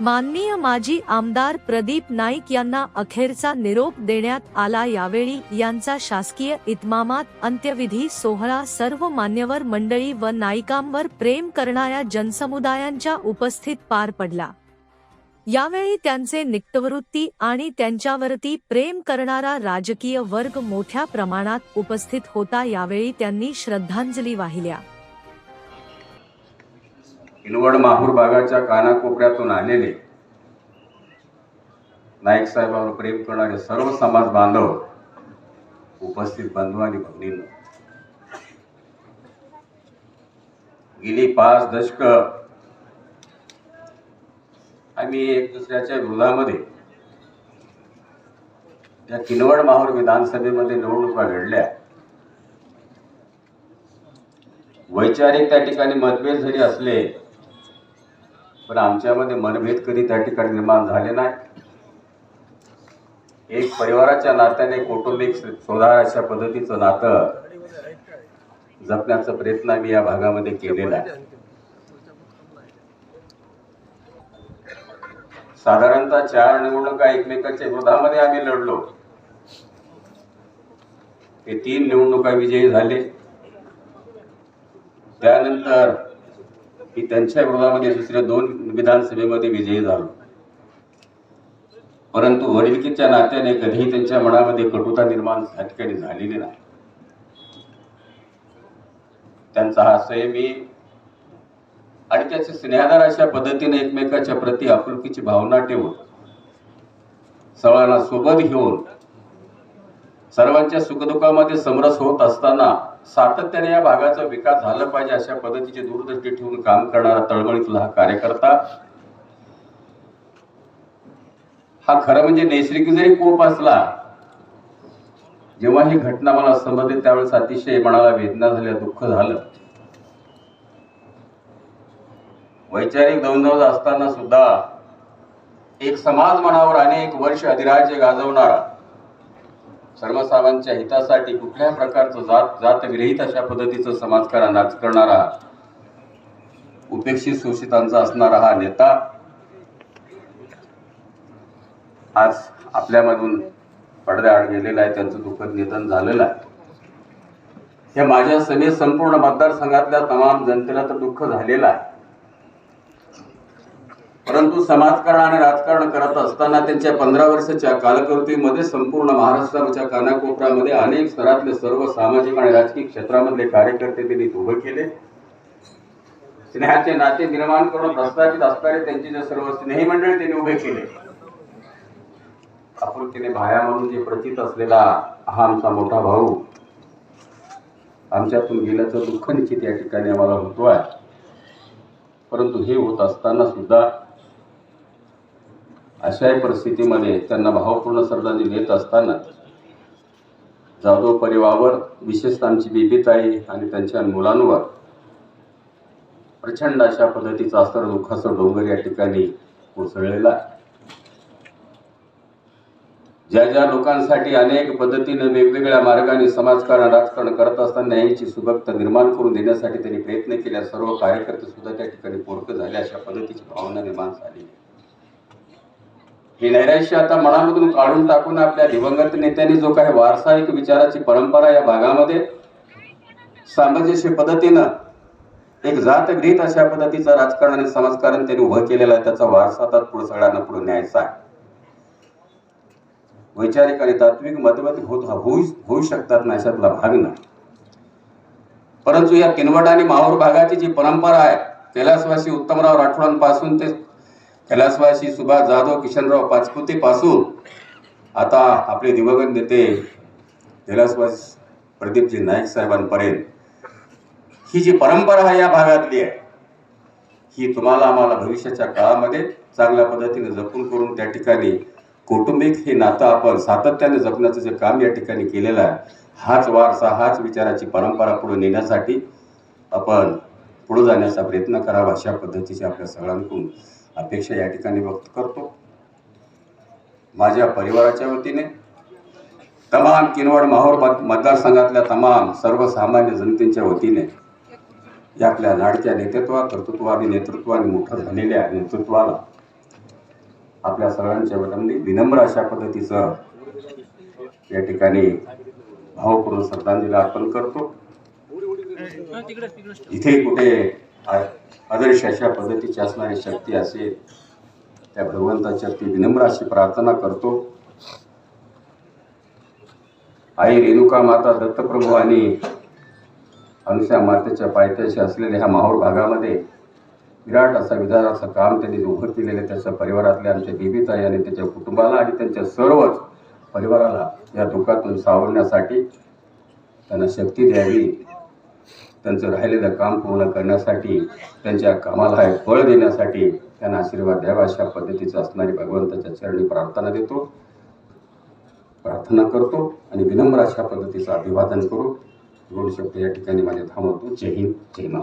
माननीय माजी आमदार प्रदीप नाईक यांना अखेरचा निरोप देण्यात आला यावेळी यांचा शासकीय इतमामात अंत्यविधी सोहळा सर्व मान्यवर मंडळी व नायिकांवर प्रेम करणाऱ्या जनसमुदायांच्या उपस्थित पार पडला. यावेळी त्यांचे निकटवृत्ती आणि त्यांच्यावरती प्रेम करणारा राजकीय वर्ग मोठ्या प्रमाणात उपस्थित होता यावेळी त्यांनी श्रद्धांजली वाहिल्या. इनवड माहूर भागाच्या कानाकोपऱ्यातून आलेले नाईक साहेबांवर प्रेम करणारे सर्व समाज बांधव उपस्थित बंधू आणि भगिनी गेली पाच दशक आम्ही एक दुसऱ्याच्या विरोधामध्ये त्या किनवड माहूर विधानसभेमध्ये निवडणुका लढल्या. वैचारिक त्या ठिकाणी मतभेद जरी असले पण आमच्यामध्ये मनभेद कधी त्या ठिकाणी निर्माण झाले नाही. एक परिवाराच्या नात्याने कौटुंबिक सोधार अशा पद्धतीचं नातं जपण्याचा प्रयत्न आम्ही या भागामध्ये केलेला आहे. साधारणतः चार निवडणुका एकमेकांच्या विरोधामध्ये आम्ही लढलो. ते तीन निवडणुका विजयी झाले. त्यानंतर की त्यांच्या विरोधामध्ये दुसऱ्या दोन विधानसभेमध्ये विजयी झालो. परंतु वडिलकीच्या नात्याने कधीही त्यांच्या मनामध्ये कटुता निर्माण या ठिकाणी झालेली नाही. त्यांचा हा संयमी आणि त्याचे स्नेहादार अशा पद्धतीने एकमेकाच्या प्रती आपुलकीची भावना ठेवून सर्वांना सोबत घेऊन सर्वांच्या सुखदुःखामध्ये समरस होत असताना सातत्याने या भागाचा विकास झाला पाहिजे अशा पद्धतीची दूरदृष्टी ठेवून काम करणारा तळमळीतला हा कार्यकर्ता. हा खरं म्हणजे नैसर्गिक जरी कोप असला जेव्हा ही घटना मला समजली त्यावेळेस अतिशय मनाला वेदना झाल्या दुःख झालं. वैचारिक दौंदवत असताना सुद्धा एक समाज मनावर अनेक वर्ष अधिराज्य गाजवणारा सर्वसामान्यांच्या हितासाठी कुठल्या प्रकारचं जात जात विरहित अशा पद्धतीचं समाजकारण करणारा उपेक्षित शोषितांचा असणारा हा नेता आज आपल्यामधून पडद्याआड गेलेला आहे त्यांचं दुःखद निधन झालेलं आहे. या माझ्या समेत संपूर्ण मतदारसंघातल्या तमाम जनतेला तर दुःख झालेलं आहे. परंतु समाजकारण आणि राजकारण करत असताना त्यांच्या पंधरा वर्षाच्या कालकृतीमध्ये संपूर्ण महाराष्ट्राच्या कानाकोपऱ्यामध्ये अनेक स्तरातले सर्व सामाजिक आणि राजकीय क्षेत्रामधले कार्यकर्ते त्यांनी उभे केले. स्नेहाचे नाते निर्माण करून प्रस्थापित असणारे त्यांचे जे सर्व स्नेही मंडळ त्यांनी उभे केले. आपुलकीने भाया म्हणून जे प्रचित असलेला हा आमचा मोठा भाऊ आमच्यातून गेल्याचं दुःख निश्चित या ठिकाणी आम्हाला होतो आहे परंतु हे होत असताना सुद्धा अशाही परिस्थितीमध्ये त्यांना भावपूर्ण श्रद्धांजली देत असताना जाधव परिवारावर विशेषतः आमची बेबीताई आणि त्यांच्या मुलांवर प्रचंड अशा पद्धतीचा अस्तर दुःखाचं डोंगर या ठिकाणी कोसळलेला ज्या ज्या लोकांसाठी अनेक पद्धतीने वेगवेगळ्या मार्गाने समाजकारण राजकारण करत असताना न्यायाची सुबकता निर्माण करून देण्यासाठी त्यांनी प्रयत्न केल्या सर्व कार्यकर्ते सुद्धा त्या ठिकाणी पोरक झाले अशा पद्धतीची भावना निर्माण झाली हे नैराश्य आता मनामधून काढून टाकून आपल्या दिवंगत नेत्यांनी जो काही एक विचाराची परंपरा या भागामध्ये सामंजस्य पद्धतीनं एक जात गृहित अशा पद्धतीचं राजकारण आणि समाजकारण त्यांनी उभं केलेलं आहे. त्याचा वारसा आता पुढे सगळ्यांना पुढे न्यायचा आहे. वैचारिक आणि तात्विक मतभेद होत होऊ होऊ शकतात ना अशातला भाग नाही. परंतु या किनवट आणि माहूर भागाची जी परंपरा आहे कैलासवासी उत्तमराव राठोडांपासून ते कैलासवासी सुभाष जाधव किशनराव पाचपुते पासून आता आपले दिवंगत नेते कैलासवासी प्रदीपजी नाईक साहेबांपर्यंत. ही जी परंपरा या भागातली आहे ही तुम्हाला आम्हाला भविष्याच्या काळामध्ये चांगल्या पद्धतीने जपून करून त्या ठिकाणी कौटुंबिक हे नातं आपण सातत्याने जपण्याचं जे काम या ठिकाणी केलेलं आहे हाच वारसा हाच विचाराची परंपरा पुढे नेण्यासाठी आपण पुढे जाण्याचा प्रयत्न करावा अशा पद्धतीची आपल्या सगळ्यांकडून अपेक्षा या ठिकाणी व्यक्त करतो. माझ्या परिवाराच्या वतीने तमाम किनवड माहोर मत मतदारसंघातल्या तमाम सर्वसामान्य जनतेच्या वतीने या आपल्या लाडक्या नेतृत्वा कर्तृत्व आणि नेतृत्वाने मोठं झालेल्या नेतृत्वाला आपल्या सर्वांच्या वतीने विनम्र अशा पद्धतीचं या ठिकाणी भावपूर्ण श्रद्धांजली अर्पण करतो. इथे कुठे आदर्श अशा पद्धतीची असणारी शक्ती असेल त्या भगवंताच्या ती विनम्र अशी प्रार्थना करतो. आई रेणुका माता दत्तप्रभू आणि अनुषा मातेच्या पायथ्याशी असलेल्या ह्या माहूर भागामध्ये विराट असा विधानाचं काम त्यांनी उभं केलेलं त्याच्या परिवारातल्या आमच्या बेबीताई आणि त्याच्या कुटुंबाला आणि त्यांच्या सर्वच परिवाराला या दुःखातून सावरण्यासाठी त्यांना शक्ती द्यावी. त्यांचं राहिलेलं काम पूर्ण करण्यासाठी त्यांच्या कामाला एक बळ देण्यासाठी त्यांना आशीर्वाद द्यावा अशा पद्धतीचं असणारी भगवंताच्या चरणी प्रार्थना देतो. प्रार्थना करतो आणि विनम्र अशा पद्धतीचं अभिवादन करू दोन शब्द या ठिकाणी माझे थांबवतो. जय हिंद जय महाराज